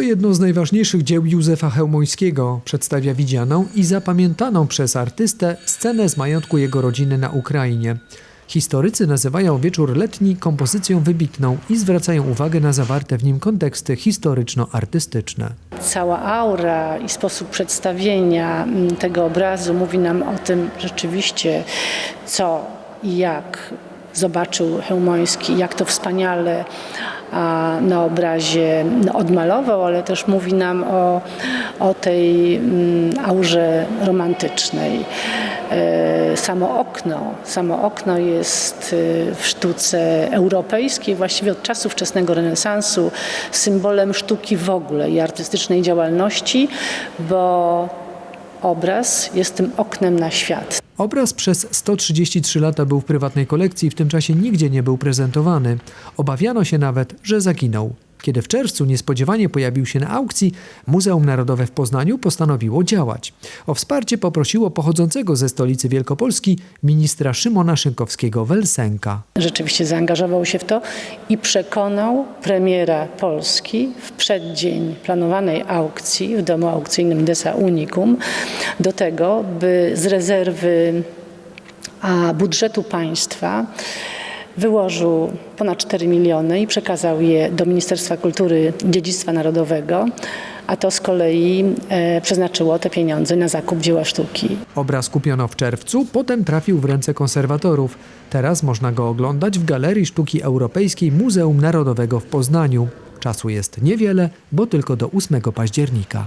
To jedno z najważniejszych dzieł Józefa Chełmońskiego. Przedstawia widzianą i zapamiętaną przez artystę scenę z majątku jego rodziny na Ukrainie. Historycy nazywają wieczór letni kompozycją wybitną i zwracają uwagę na zawarte w nim konteksty historyczno-artystyczne. Cała aura i sposób przedstawienia mm, tego obrazu mówi nam o tym rzeczywiście, co i jak zobaczył Chełmoński, jak to wspaniale na obrazie odmalował, ale też mówi nam o, o tej mm, aurze romantycznej. E, Samo okno, samo okno jest e, w sztuce europejskiej, właściwie od czasów wczesnego renesansu, symbolem sztuki w ogóle i artystycznej działalności, bo obraz jest tym oknem na świat. Obraz przez 133 lata był w prywatnej kolekcji i w tym czasie nigdzie nie był prezentowany. Obawiano się nawet, że zaginął. Kiedy w czerwcu niespodziewanie pojawił się na aukcji, Muzeum Narodowe w Poznaniu postanowiło działać. O wsparcie poprosiło pochodzącego ze stolicy Wielkopolski ministra Szymona Szynkowskiego-Welsenka. Rzeczywiście zaangażował się w to i przekonał premiera Polski w przeddzień planowanej aukcji w domu aukcyjnym Desa Unicum do tego, by z rezerwy budżetu państwa wyłożył ponad 4 miliony i przekazał je do Ministerstwa Kultury Dziedzictwa Narodowego, a to z kolei e, przeznaczyło te pieniądze na zakup dzieła sztuki. Obraz kupiono w czerwcu, potem trafił w ręce konserwatorów. Teraz można go oglądać w Galerii Sztuki Europejskiej Muzeum Narodowego w Poznaniu. Czasu jest niewiele, bo tylko do 8 października.